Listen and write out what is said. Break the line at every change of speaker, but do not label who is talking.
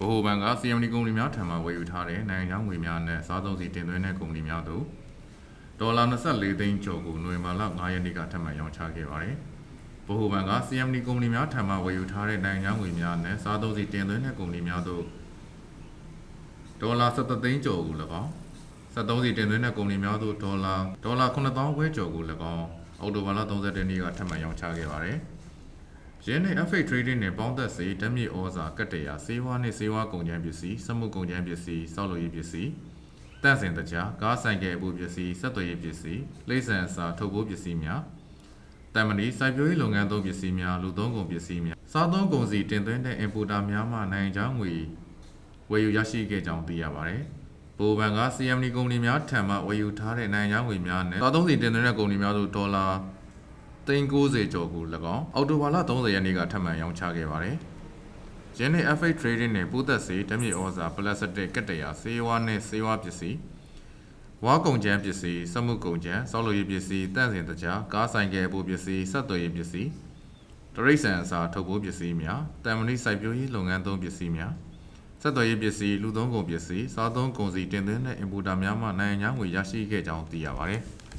ဗဟိုဘဏ်က CMD ကုမ္ပဏီများထံမှဝယ်ယူထားတဲ့နိုင်ငံခြားငွေများနဲ့စားသုံးစီတင်သွင်းတဲ့ကုမ္ပဏီများတို့ဒေါ်လာ24သိန်းကျော်ကိုနိုဝင်ဘာလ9ရက်နေ့ကထပ်မံရောင်းချခဲ့ပါတယ်။ဗဟိုဘဏ်က CMD ကုမ္ပဏီများထံမှဝယ်ယူထားတဲ့နိုင်ငံခြားငွေများနဲ့စားသုံးစီတင်သွင်းတဲ့ကုမ္ပဏီများတို့ဒေါ်လာ17သိန်းကျော်ကို၎င်း73စီတင်သွင်းတဲ့ကုမ္ပဏီများတို့ဒေါ်လာဒေါ်လာ9000ခွဲကျော်ကို၎င်းအောက်တိုဘာလ31ရက်နေ့ကထပ်မံရောင်းချခဲ့ပါတယ်။ ရင်းနဲ့ FA trading နဲ့ပေါင်းသက်စေဓာတ်မြေဩဇာကတ္တရာစေဝါနဲ့စေဝါကုန်ကျန်းပစ္စည်းစက်မှုကုန်ကျန်းပစ္စည်းစောက်လုပ်ရေးပစ္စည်းတန့်စင်တကြားကားဆိုင်ကယ်အပူပစ္စည်းစက်သွယ်ရေးပစ္စည်းလိမ့်ဆန်အစာထုတ်ပိုးပစ္စည်းများတမဏီစိုက်ပျိုးရေးလုပ်ငန်းသုံးပစ္စည်းများလူသုံးကုန်ပစ္စည်းများစားသုံးကုန်စည်တင်သွင်းတဲ့ importer များမှနိုင်ငံခြားငွေဝယ်ယူရရှိခဲ့ကြောင်းသိရပါတယ်။ဘိုဘန်က CMD ကုမ္ပဏီများထံမှဝယ်ယူထားတဲ့နိုင်ငံခြားငွေများနဲ့စားသုံးစီတင်သွင်းတဲ့ကုမ္ပဏီများတို့ဒေါ်လာ သိန်း90ကျော်ကို၎င်းအောက်တိုဘာလ30ရက်နေ့ကထပ်မံရောင်းချခဲ့ပါတယ်။ယင်းနေ့ FA Trading နဲ့ပိုးသက်စေဓာတ်မြေဩဇာပလတ်စတစ်ကတ္တရာဆေးဝါးနဲ့ဆေးဝါးပစ္စည်းဝါကုန်ကျန်းပစ္စည်းစက်မှုကုန်ကျန်းစောက်လုပ်ရေးပစ္စည်းတန့်စင်တကြားကားဆိုင်ကယ်အပူပစ္စည်းဆက်သွယ်ရေးပစ္စည်းတရိတ်ဆန်အစာထုတ်ပိုးပစ္စည်းများတမ်မဏိစိုက်ပျိုးရေးလုပ်ငန်းသုံးပစ္စည်းများဆက်သွယ်ရေးပစ္စည်းလူသုံးကုန်ပစ္စည်းစားသုံးကုန်စည်တင်သွင်းတဲ့ importer များမှနိုင်ငံခြားငွေရရှိခဲ့ကြောင်းသိရပါတယ်။